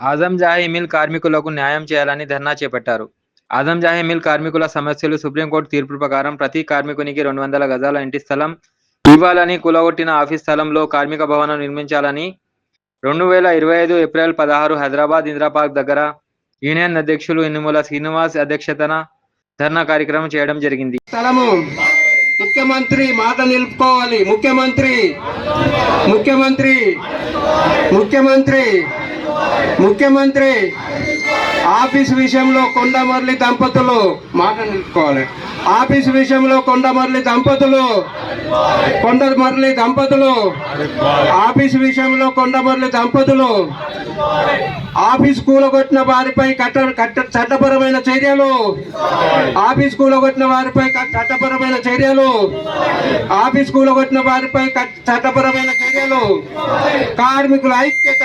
Azam Jahi mill కార్మికులకు న్యాయం చేయాలని ధర్నా చేపట్టారు. ఆజంజాహీ మిల్ కార్మికుల సమస్యలు సుప్రీంకోర్టు తీర్పు ప్రకారం ప్రతి కార్మికునికి రెండు వందల గజాల ఇంటి స్థలం ఇవ్వాలని కూలగొట్టిన ఆఫీస్ స్థలంలో కార్మిక భవనం నిర్మించాలని రెండు వేల ఇరవై ఐదు ఏప్రిల్ పదహారు హైదరాబాద్ ఇందిరా పార్క్ దగ్గర యూనియన్ అధ్యక్షులు ఇనుముల శ్రీనివాస్ అధ్యక్షతన ధర్నా కార్యక్రమం చేయడం జరిగింది. స్థలము ముఖ్యమంత్రి మాట నిలుపుకోవాలి. ముఖ్యమంత్రి ముఖ్యమంత్రి ముఖ్యమంత్రి. ముఖ్యమంత్రి ఆఫీస్ విషయంలో కొండమర్లి దంపతులు మాట నిలుపుకోవాలి. ఆఫీస్ విషయంలో కొండమర్లి దంపతులు కొండమర్లి దంపతులు ఆఫీస్ విషయంలో కొండమర్లి దంపతులు ఆఫీస్ కూలగొట్టిన వారిపై కట్ట కట్ట చట్టపరమైన చర్యలు ఆఫీస్ కూలగొట్టిన వారిపై చట్టపరమైన చర్యలు ఆఫీస్ కూలగొట్టిన వారిపై చట్టపరమైన చర్యలు కార్మికుల ఐక్యత